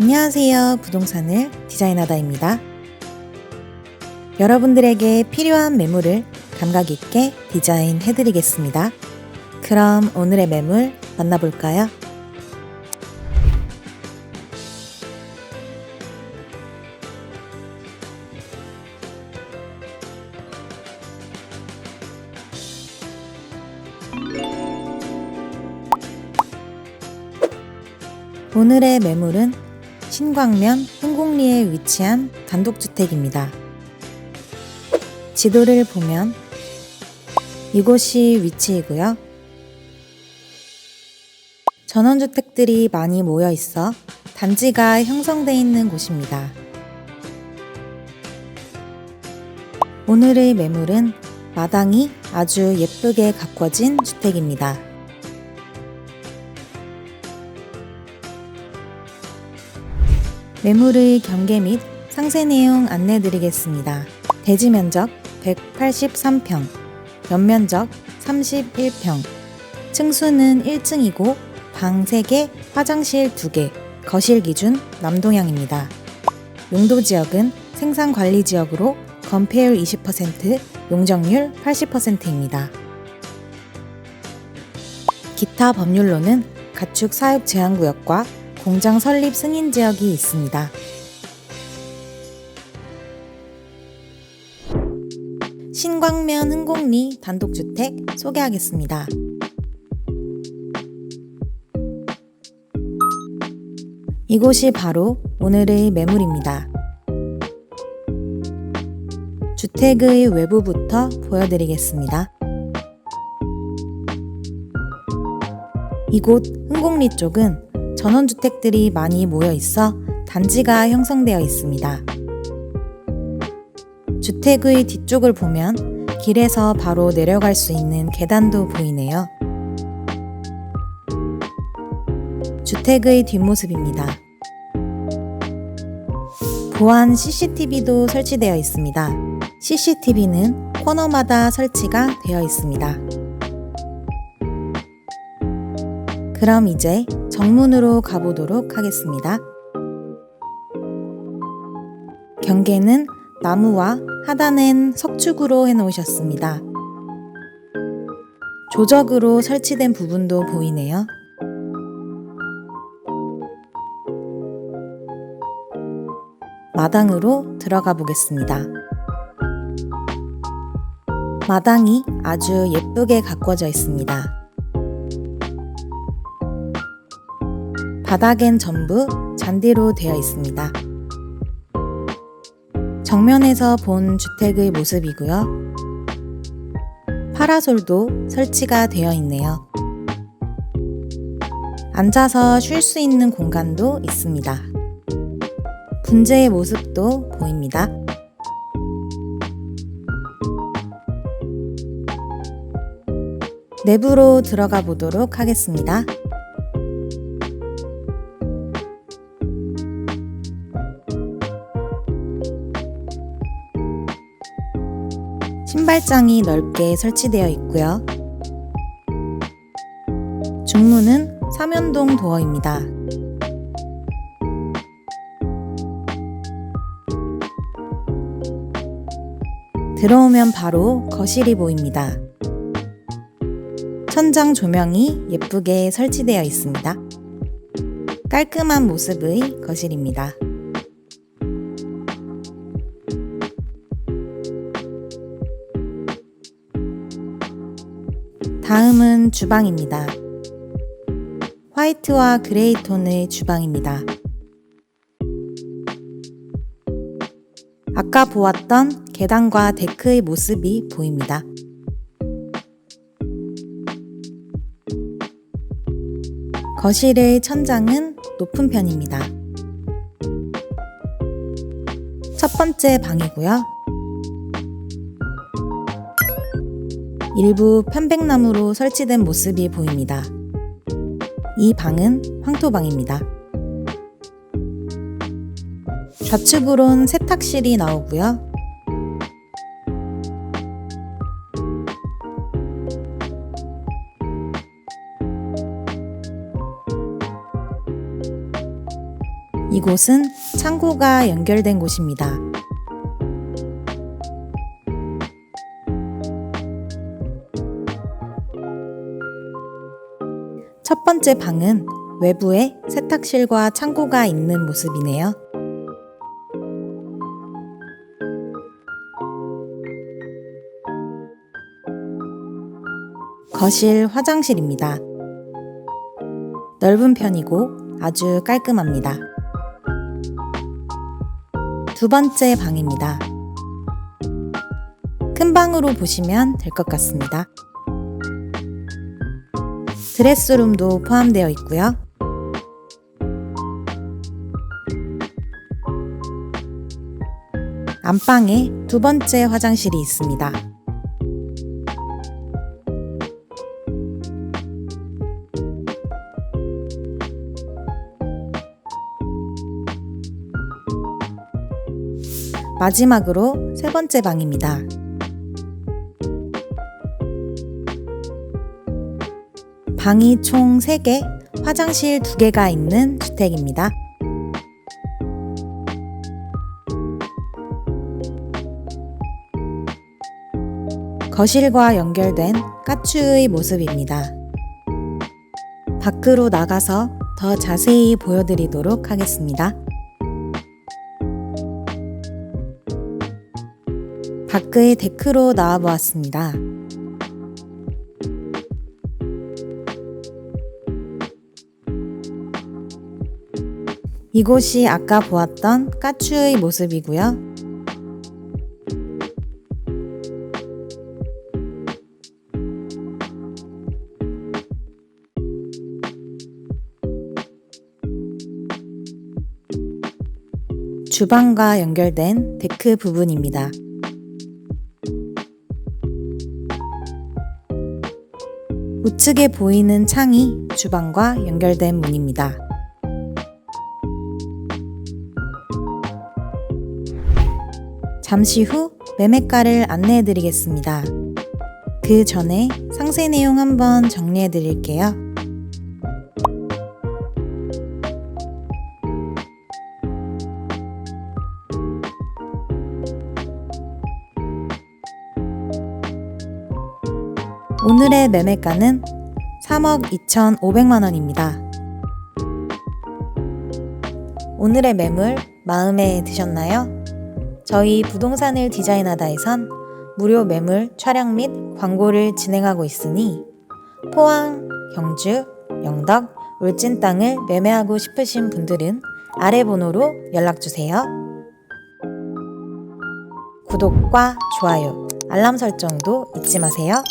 안녕하세요. 부동산을 디자인하다입니다. 여러분들에게 필요한 매물을 감각 있게 디자인해 드리겠습니다. 그럼 오늘의 매물 만나볼까요? 오늘의 매물은 신광면 흥곡리에 위치한 단독주택입니다. 지도를 보면 이곳이 위치이고요. 전원주택들이 많이 모여 있어 단지가 형성돼 있는 곳입니다. 오늘의 매물은 마당이 아주 예쁘게 가꿔진 주택입니다. 매물의 경계 및 상세 내용 안내 드리겠습니다. 대지 면적 183평, 연면적 31평, 층수는 1층이고 방 3개, 화장실 2개, 거실 기준 남동향입니다. 용도 지역은 생산 관리 지역으로 건폐율 20%, 용적률 80%입니다. 기타 법률로는 가축 사육 제한 구역과 공장 설립 승인 지역이 있습니다. 신광면 흥곡리 단독주택 소개하겠습니다. 이곳이 바로 오늘의 매물입니다. 주택의 외부부터 보여드리겠습니다. 이곳 흥곡리 쪽은 전원주택들이 많이 모여 있어 단지가 형성되어 있습니다. 주택의 뒤쪽을 보면 길에서 바로 내려갈 수 있는 계단도 보이네요. 주택의 뒷모습입니다. 보안 CCTV도 설치되어 있습니다. CCTV는 코너마다 설치가 되어 있습니다. 그럼 이제 정문으로 가보도록 하겠습니다. 경계는 나무와 하단엔 석축으로 해놓으셨습니다. 조적으로 설치된 부분도 보이네요. 마당으로 들어가 보겠습니다. 마당이 아주 예쁘게 가꿔져 있습니다. 바닥엔 전부 잔디로 되어 있습니다. 정면에서 본 주택의 모습이고요. 파라솔도 설치가 되어 있네요. 앉아서 쉴 수 있는 공간도 있습니다. 분재의 모습도 보입니다. 내부로 들어가 보도록 하겠습니다. 신발장이 넓게 설치되어 있고요. 중문은 삼연동 도어입니다. 들어오면 바로 거실이 보입니다. 천장 조명이 예쁘게 설치되어 있습니다. 깔끔한 모습의 거실입니다. 다음은 주방입니다. 화이트와 그레이 톤의 주방입니다. 아까 보았던 계단과 데크의 모습이 보입니다. 거실의 천장은 높은 편입니다. 첫 번째 방이고요. 일부 편백나무로 설치된 모습이 보입니다. 이 방은 황토방입니다. 좌측으론 세탁실이 나오고요. 이곳은 창고가 연결된 곳입니다. 첫 번째 방은 외부에 세탁실과 창고가 있는 모습이네요. 거실 화장실입니다. 넓은 편이고 아주 깔끔합니다. 두 번째 방입니다. 큰 방으로 보시면 될 것 같습니다. 드레스룸도 포함되어 있고요. 안방에 두 번째 화장실이 있습니다. 마지막으로 세 번째 방입니다. 방이 총 3개, 화장실 2개가 있는 주택입니다. 거실과 연결된 까추의 모습입니다. 밖으로 나가서 더 자세히 보여드리도록 하겠습니다. 밖의 데크로 나와 보았습니다. 이곳이 아까 보았던 까추의 모습이고요. 주방과 연결된 데크 부분입니다. 우측에 보이는 창이 주방과 연결된 문입니다. 잠시 후 매매가를 안내해 드리겠습니다. 그 전에 상세 내용 한번 정리해 드릴게요. 오늘의 매매가는 3억 2,500만 원입니다. 오늘의 매물 마음에 드셨나요? 저희 부동산을 디자인하다에선 무료 매물 촬영 및 광고를 진행하고 있으니 포항, 경주, 영덕, 울진 땅을 매매하고 싶으신 분들은 아래 번호로 연락주세요. 구독과 좋아요, 알람 설정도 잊지 마세요.